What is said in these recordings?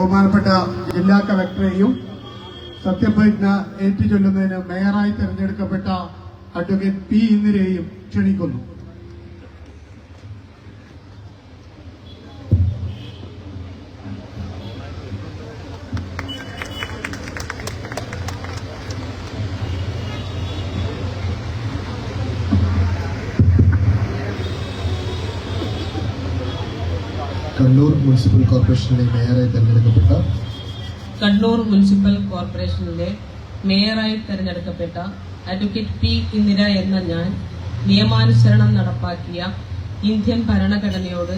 ബഹുമാനപ്പെട്ട ജില്ലാ കളക്ടറെയും സത്യപ്രതിജ്ഞ ഏറ്റുചൊല്ലുന്നതിന് മേയറായി തെരഞ്ഞെടുക്കപ്പെട്ട അഡ്വക്കേറ്റ് പി ഇന്ദിരയെയും ക്ഷണിക്കുന്നു. കണ്ണൂർ മുനിസിപ്പൽ കോർപ്പറേഷനിലെ മേയറായി തെരഞ്ഞെടുക്കപ്പെട്ട കണ്ണൂർ മുനിസിപ്പൽ കോർപ്പറേഷനിലെ മേയറായി തെരഞ്ഞെടുക്കപ്പെട്ട അഡ്വക്കേറ്റ് പി ഇന്ദിര എന്ന ഞാൻ നിയമാനുസരണം നടപ്പാക്കിയ ഇന്ത്യൻ ഭരണഘടനയോട്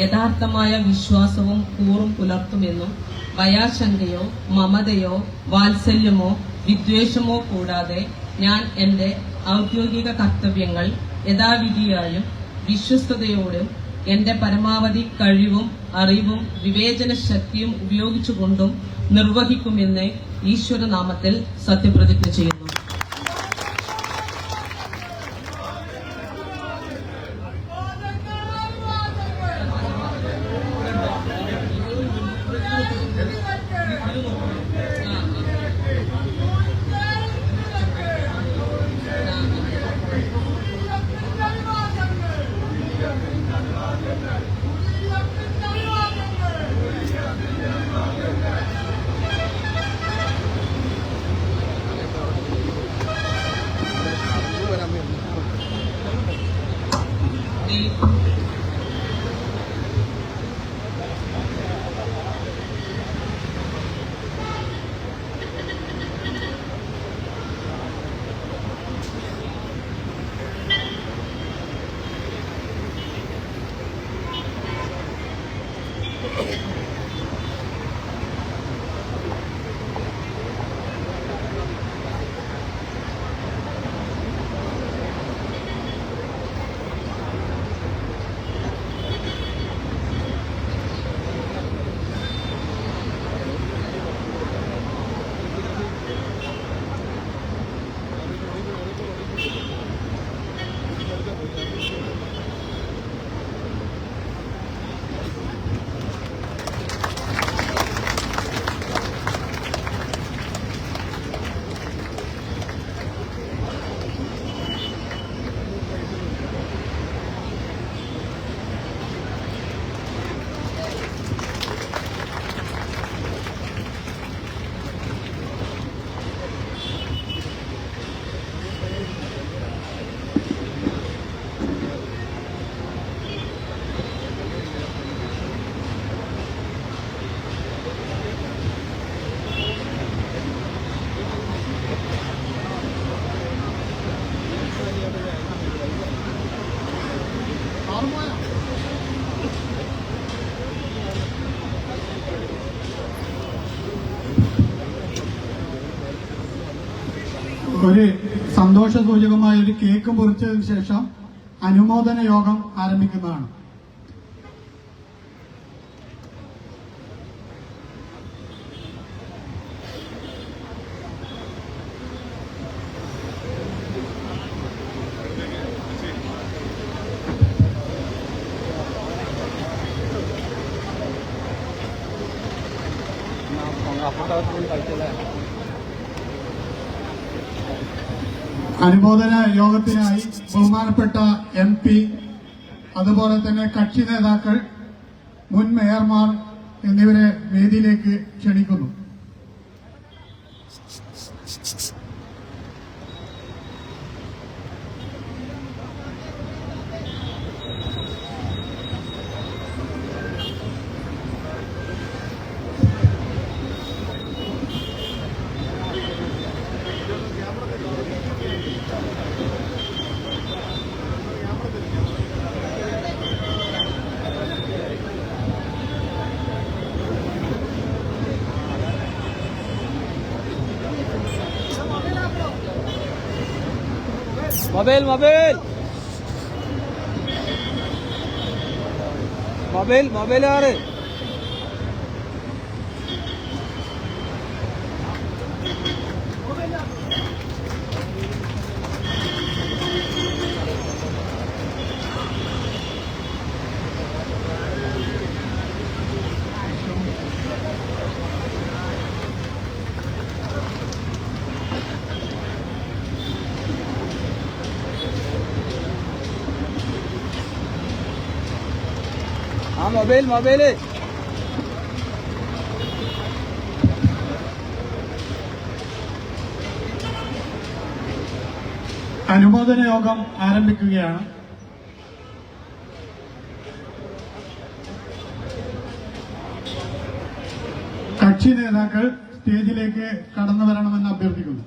യഥാർത്ഥമായ വിശ്വാസവും കൂറും പുലർത്തുമെന്നും ഭയാശങ്കയോ മമതയോ വാത്സല്യമോ വിദ്വേഷമോ കൂടാതെ ഞാൻ എന്റെ ഔദ്യോഗിക കർത്തവ്യങ്ങൾ യഥാവിധിയായും വിശ്വസ്തയോടും എന്റെ പരമാവധി കഴിവും അറിവും വിവേചന ശക്തിയും ഉപയോഗിച്ചുകൊണ്ടും നിർവഹിക്കുമെന്ന് ഈശ്വരനാമത്തിൽ സത്യപ്രതിജ്ഞ ചെയ്യുന്നു. സന്തോഷ സൂചകമായ ഒരു കേക്ക് മുറിച്ചതിന് ശേഷം അനുമോദന യോഗം ആരംഭിക്കുന്നതാണ്. അനുമോദന യോഗത്തിനായി ബഹുമാനപ്പെട്ട എം പി അതുപോലെ തന്നെ കക്ഷി നേതാക്കൾ മുൻ മേയർമാർ എന്നിവരെ വേദിയിലേക്ക് ക്ഷണിക്കുന്നു. মোবাইল মোবাইল মোবাইল মোবাইল আরে ಯಾರು മൊബൈൽ മൊബൈൽ അനുമോദന യോഗം ആരംഭിക്കുകയാണ്. കക്ഷി നേതാക്കൾ സ്റ്റേജിലേക്ക് കടന്നു വരണമെന്ന് അഭ്യർത്ഥിക്കുന്നു.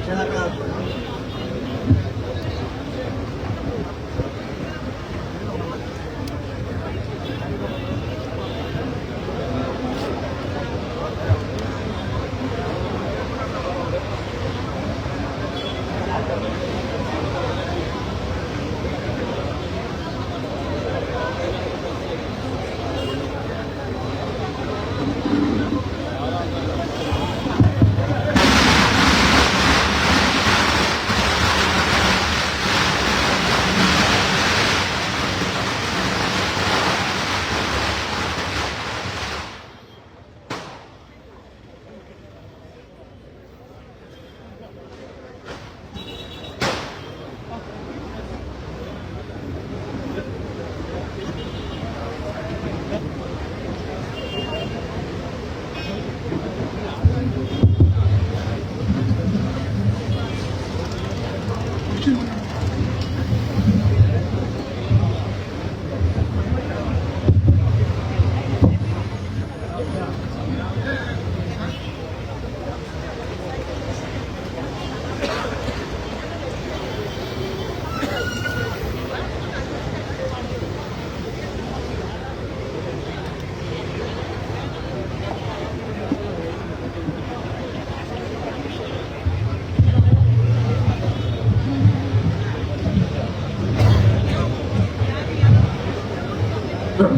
现在这个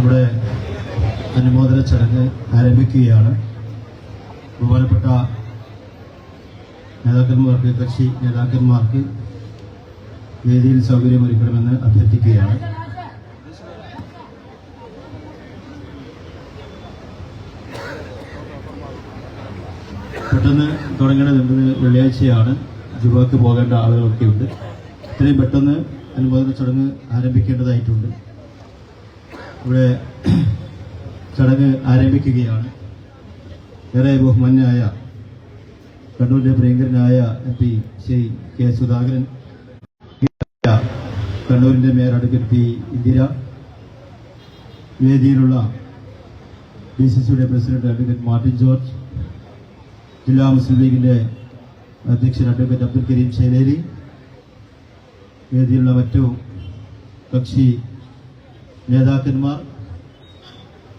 നമ്മുടെ അനുമോദന ചടങ്ങ് ആരംഭിക്കുകയാണ്. ബഹുമാനപ്പെട്ട നേതാക്കന്മാർക്ക് കക്ഷി നേതാക്കന്മാർക്ക് വേദിയിൽ സൗകര്യമൊരുക്കണമെന്ന് അഭ്യർത്ഥിക്കുകയാണ്. പെട്ടെന്ന് തുടങ്ങേണ്ടതുണ്ട് വെള്ളിയാഴ്ചയാണ്. ജുബാക്ക് പോകേണ്ട ആളുകളൊക്കെ ഉണ്ട് ഇത്രയും പെട്ടെന്ന് അനുമോദന ചടങ്ങ് ആരംഭിക്കേണ്ടതായിട്ടുണ്ട്. ഇവിടെ ചടങ്ങ് ആരംഭിക്കുകയാണ്. ഏറെ ബഹുമാന്യായ കണ്ണൂരിലെ പ്രിയങ്കരനായ M P Shri K Sudhakaran കണ്ണൂരിന്റെ mayor advocate P Indira വേദിയിലുള്ള ഡി സി സിയുടെ പ്രസിഡന്റ് അഡ്വക്കേറ്റ് മാർട്ടിൻ ജോർജ് ജില്ലാ മുസ്ലിം ലീഗിന്റെ അധ്യക്ഷൻ അഡ്വക്കേറ്റ് അബ്ദുൽ കരീം ശൈലേരി വേദിയിലുള്ള മറ്റു കക്ഷി നേതാക്കന്മാർ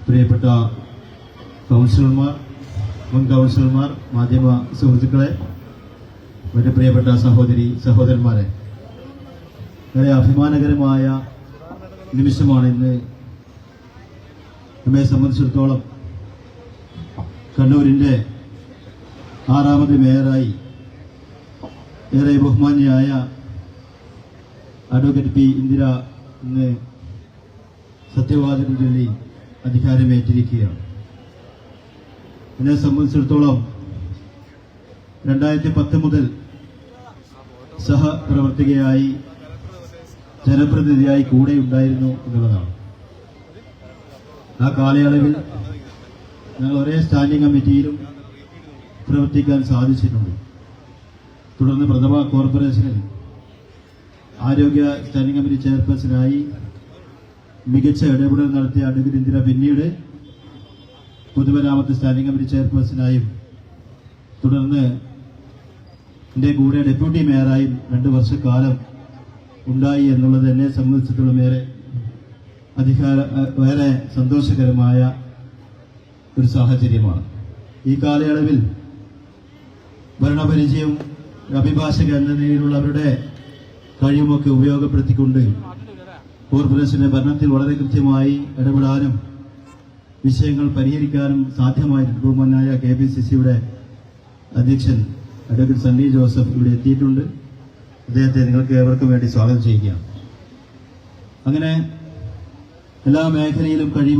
പ്രിയപ്പെട്ട കൗൺസിലർമാർ മുൻ കൗൺസിലർമാർ മാധ്യമ സുഹൃത്തുക്കളെ മറ്റു പ്രിയപ്പെട്ട സഹോദരി സഹോദരന്മാരെ. വളരെ അഭിമാനകരമായ നിമിഷമാണ് ഇന്ന് നമ്മെ സംബന്ധിച്ചിടത്തോളം കണ്ണൂരിന്റെ ആറാമത് മേയറായി ഏറെ ബഹുമാന്യായ അഡ്വക്കേറ്റ് പി ഇന്ദിര ഇന്ന് സത്യവാചകം ചൊല്ലി അധികാരമേറ്റിരിക്കുകയാണ്. എന്നെ സംബന്ധിച്ചിടത്തോളം രണ്ടായിരത്തി പത്ത് മുതൽ സഹപ്രവർത്തകയായി ജനപ്രതിനിധിയായി കൂടെ ഉണ്ടായിരുന്നു എന്നുള്ളതാണ്. ആ കാലയളവിൽ ഞങ്ങൾ ഒരേ സ്റ്റാൻഡിംഗ് കമ്മിറ്റിയിലും പ്രവർത്തിക്കാൻ സാധിച്ചിട്ടുണ്ട്. തുടർന്ന് പ്രഥമ കോർപ്പറേഷനിൽ ആരോഗ്യ സ്റ്റാൻഡിംഗ് കമ്മിറ്റി ചെയർപേഴ്സണായി മികച്ച ഇടപെടൽ നടത്തിയ അഡ്വക്കേറ്റ് ഇന്ദിര പിന്നീട് പൊതുമരാമത്ത് സ്റ്റാൻഡിംഗ് കമ്മിറ്റി ചെയർപേഴ്സണായും തുടർന്ന് എന്റെ കൂടെ ഡെപ്യൂട്ടി മേയറായും രണ്ട് വർഷക്കാലം ഉണ്ടായി എന്നുള്ളത് എന്നെ സംബന്ധിച്ചിടത്തോളം ഏറെ അധികാര വളരെ സന്തോഷകരമായ ഒരു സാഹചര്യമാണ്. ഈ കാലയളവിൽ ഭരണപരിചയം അഭിഭാഷക എന്ന നിലയിലുള്ള അവരുടെ കഴിവുമൊക്കെ ഉപയോഗപ്പെടുത്തിക്കൊണ്ട് കോർപ്പറേഷന്റെ ഭരണത്തിൽ വളരെ കൃത്യമായി ഇടപെടാനും വിഷയങ്ങൾ പരിഹരിക്കാനും സാധ്യമായിട്ടുണ്ട് ബഹുമാനായ കെ പി സി സിയുടെ അധ്യക്ഷൻ അഡ്വക്കേറ്റ് സണ്ണി ജോസഫ് ഇവിടെ എത്തിയിട്ടുണ്ട്. അദ്ദേഹത്തെ നിങ്ങൾക്ക് ഏവർക്കും വേണ്ടി സ്വാഗതം ചെയ്യുകയാണ്. അങ്ങനെ എല്ലാ മേഖലയിലും കഴിയും